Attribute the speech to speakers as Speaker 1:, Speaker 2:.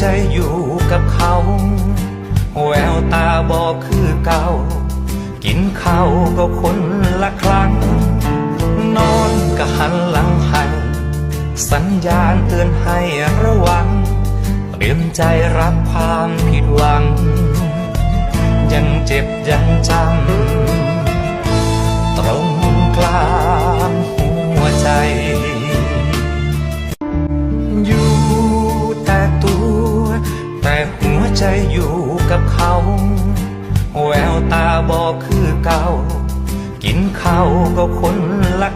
Speaker 1: ใจอยู่กับเขา แววตาบอกคือเก่า กินข้าวก็คนละครั้ง นอนก็หันหลังให้สัญญาณเตือนให้ระวังเตรียมใจรับความผิดหวัง ยังเจ็บยังจำ แต่หัวใจอยู่กับเขา แววตาบอกคือเก่า กินข้าวก็คนละ